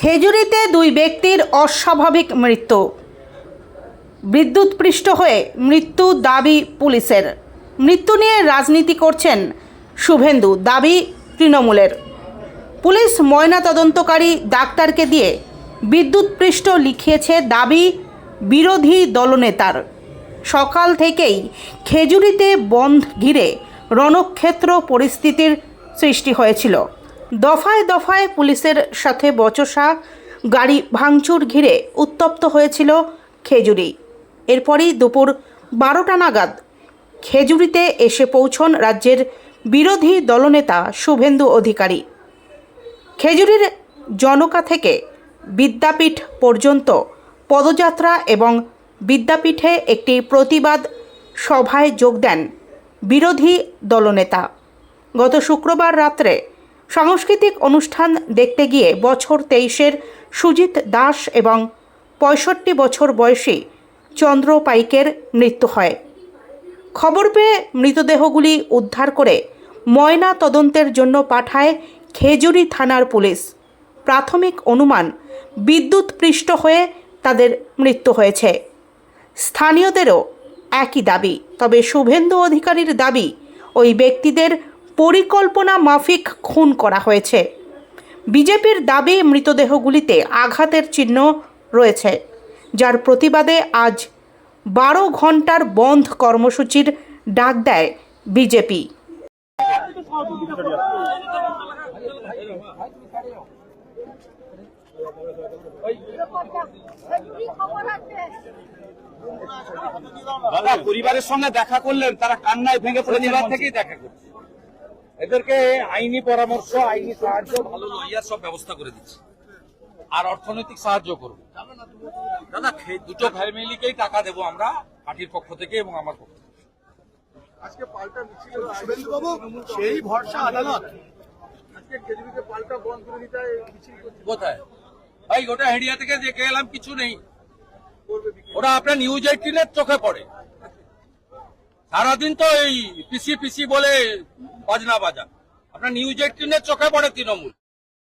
খেজুরিতে দুই ব্যক্তির অস্বাভাবিক মৃত্যু। বিদ্যুৎপৃষ্ট হয়ে মৃত্যু দাবি পুলিশের। মৃত্যু নিয়ে রাজনীতি করছেন শুভেন্দু, দাবি তৃণমূলের। পুলিশ ময়না তদন্তকারী ডাক্তারকে দিয়ে বিদ্যুৎপৃষ্ট লিখিয়েছে দাবি বিরোধী দলনেতার। সকাল থেকেই খেজুরিতে বন্ধ ঘিরে রণক্ষেত্র পরিস্থিতির সৃষ্টি হয়েছিল। দফায় দফায় পুলিশের সাথে বচসা, গাড়ি ভাঙচুর ঘিরে উত্তপ্ত হয়েছিল খেজুরি। এরপরই দুপুর বারোটা নাগাদ খেজুরিতে এসে পৌঁছন রাজ্যের বিরোধী দলনেতা শুভেন্দু অধিকারী। খেজুরির জনকা থেকে বিদ্যাপীঠ পর্যন্ত পদযাত্রা এবং বিদ্যাপীঠে একটি প্রতিবাদ সভায় যোগ দেন বিরোধী দলনেতা। গত শুক্রবার রাত্রে সাংস্কৃতিক অনুষ্ঠান দেখতে গিয়ে বছর তেইশের সুজিত দাস এবং পঁয়ষট্টি বছর বয়সী চন্দ্র পাইকের মৃত্যু হয়। খবর পেয়ে মৃতদেহগুলি উদ্ধার করে ময়না তদন্তের জন্য পাঠায় খেজুরি থানার পুলিশ। প্রাথমিক অনুমান বিদ্যুৎপৃষ্ট হয়ে তাদের মৃত্যু হয়েছে। স্থানীয়দেরও একই দাবি, তবে শুভেন্দু অধিকারীর দাবি, ওই ব্যক্তিদের পরিকল্পনা মাফিক খুন করা হয়েছে। বিজেপির দাবি মৃতদেহগুলিতে আঘাতের চিহ্ন রয়েছে যার প্রতিবাদে আজ বারো ঘণ্টার বন্ধ কর্মসূচির ডাক দেয় বিজেপি। দাদা পরিবারের সঙ্গে দেখা করলেন তারা কান্নায় ভেঙে পড়ে পরিবার থেকেই দেখা করছে। এদেরকে আইনি পরামর্শ আইনি সাহায্য ভালো লয়ার সব ব্যবস্থা করে দিচ্ছে। আর অর্থনৈতিক সাহায্য করব দাদা দুটো ফ্যামিলিকেই টাকা দেবো আমরা পার্টির পক্ষ থেকে এবং আমার পক্ষ থেকে। আজকে পাল্টা মিছিল শুভেন্দুবাবু সেই ভরসা আদালত। আজকে কেজরিকে পাল্টা বন্ধ করে দিতে মিছিল কোথায়? ভাই ওটা হেডিয়া থেকে দেখে এলাম কিছু নেই। ওরা আপনার নিউজ এইটিনের চোখে পড়ে। সারাদিন তো এই পিসি পিসি বলে বাজনা বাজান। আপনার নিউজ এইটিনের চোখে পড়ে তৃণমূল।